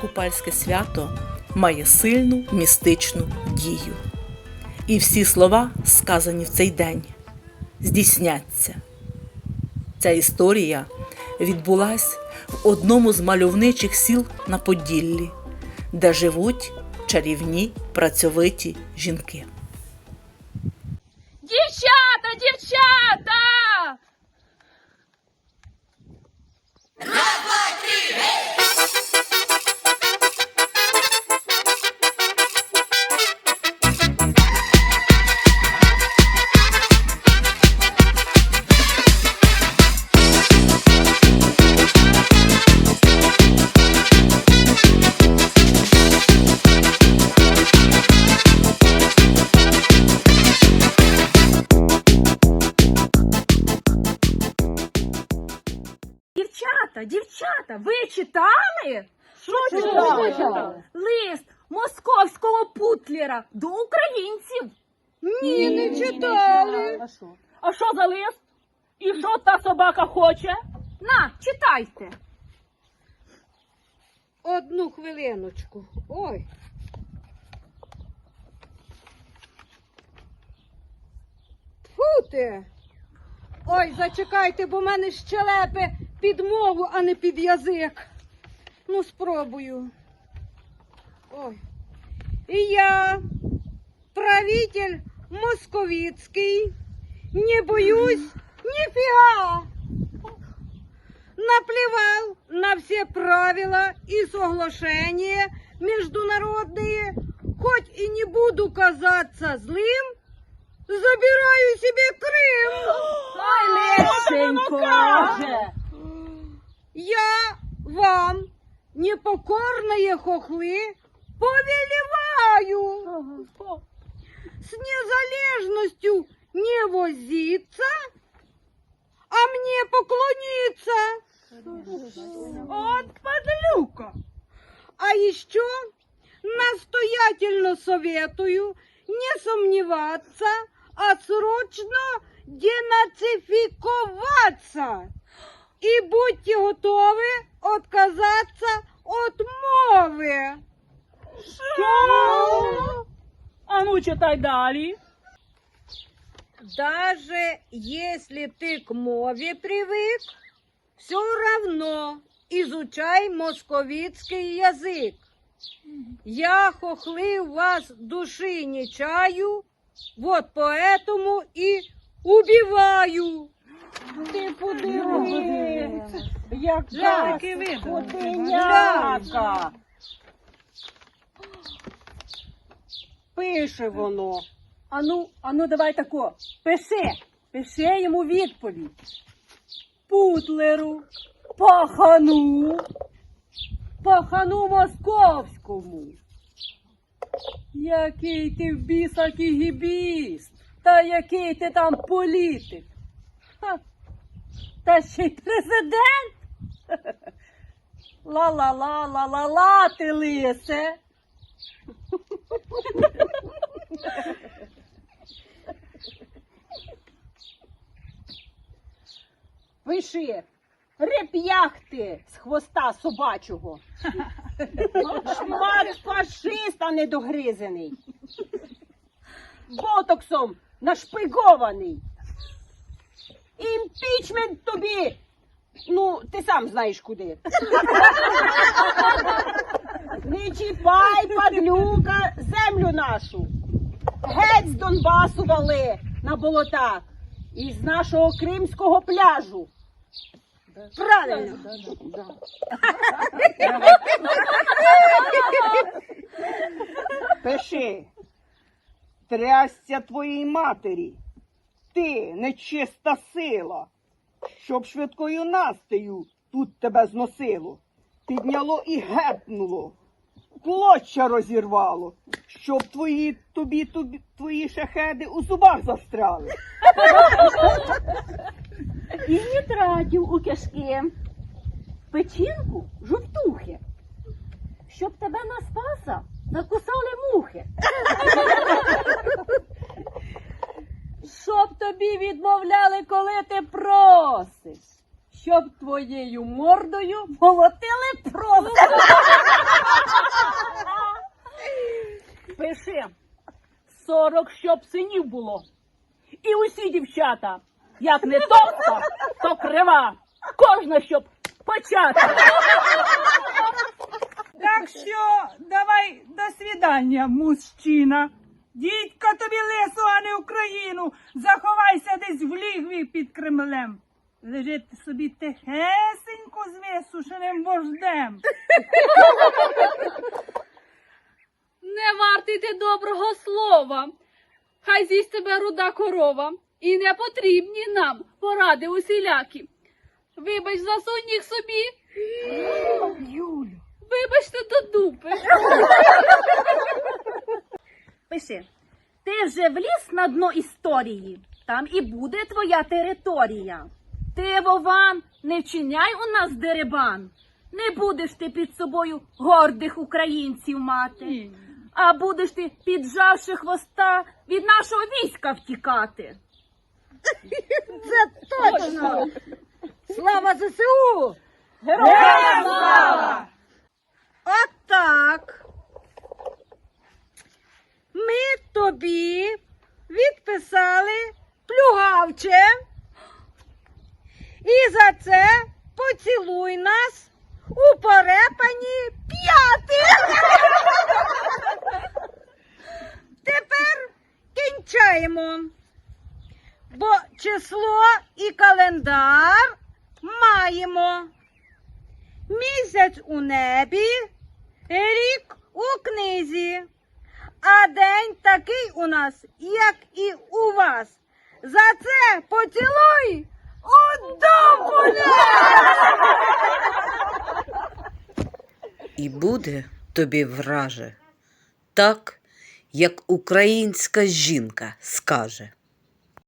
купальське свято має сильну містичну дію. І всі слова, сказані в цей день, здійсняться. Ця історія відбулась в одному з мальовничих сіл на Поділлі, де живуть чарівні працьовиті жінки. Дівчата, дівчата! Дівчата, дівчата, ви читали? Що читали? Лист московського путлера до українців. Ні, не читали. А що за лист? І що та собака хоче? На, читайте. Одну хвилиночку. Ой. Тьфу ти. Ой, зачекайте, бо в мене щелепи під мову, а не під язик. Ну, спробую. Ой. І я, правитель московицький, не боюсь нифига. наплевал на все правила и соглашения международные, хоть и не буду казаться злым, забираю себе Крым. Лешенько! Я вам, непокорные хохлы, повелеваю с незалежностью не возиться, а мне поклониться. От подлюка. А еще настоятельно советую не сомневаться, а срочно денацификоваться И будьте готовы отказаться от мовы. Що? А ну читай далі. Даже если ты к мове привык, все равно изучай московицкий язык. Я хохлы в вас души не чаю, вот поэтому и убиваю. Ти подиви, яка скотиняка. Пише воно. Ану, ану, давай тако. Пиши, пиши йому відповідь. Путлеру, пахану, пахану московському. Який ти в біса кігібіст, та який ти там політик. Та ще й президент. Ла-ла-ла-ла-ла-ла, ти лисе. Пиши. Реп'яхти з хвоста собачого. Шмат фашиста недогризений. Ботоксом нашпигований. Імпічмент тобі. Ну, ти сам знаєш куди. Не чіпай, падлюка, землю нашу. Геть з Донбасу вали на болотах. І з нашого кримського пляжу. Правильно. Пиши, трясся твоїй матері, ти нечиста сила, щоб швидкою настею тут тебе зносило, підняло і гепнуло, клоччя розірвало, щоб твої тобі, тобі твої шахеди у зубах застряли. І нітратів у кишки, печінку жовтухи, щоб тебе на спаса закусали мухи. Відмовляли, коли ти просиш, щоб твоєю мордою молотили просто. Пиши. Сорок, щоб синів було. І усі дівчата, як не товста, то крива. Кожна, щоб почата. Так що давай до свідання, мужчина. Дідько тобі лису, а не Україну. Заховайся десь в лігві під Кремлем. Лежить собі тихесенько з висушеним вождем. Не вартий ти доброго слова. Хай з'їсть тебе руда корова, і не потрібні нам поради усілякі. Вибач, засунь їх собі. Юлю. Вибачте до дупи. Пиши. Ти вже вліз на дно історії, там і буде твоя територія. Ти, Вован, не вчиняй у нас деребан. Не будеш ти під собою гордих українців мати, а будеш ти, піджавши хвоста, від нашого війська втікати. Це Точно! Слава ЗСУ! Героям слава! Ми тобі відписали плюгавче. І за це поцілуй нас у порепані п'яти. Тепер кінчаємо. Бо число і календар маємо. Місяць у небі, рік у книзі. А день такий у нас, як і у вас. За це поцілуй у дупу! І буде тобі враже, так, як українська жінка скаже.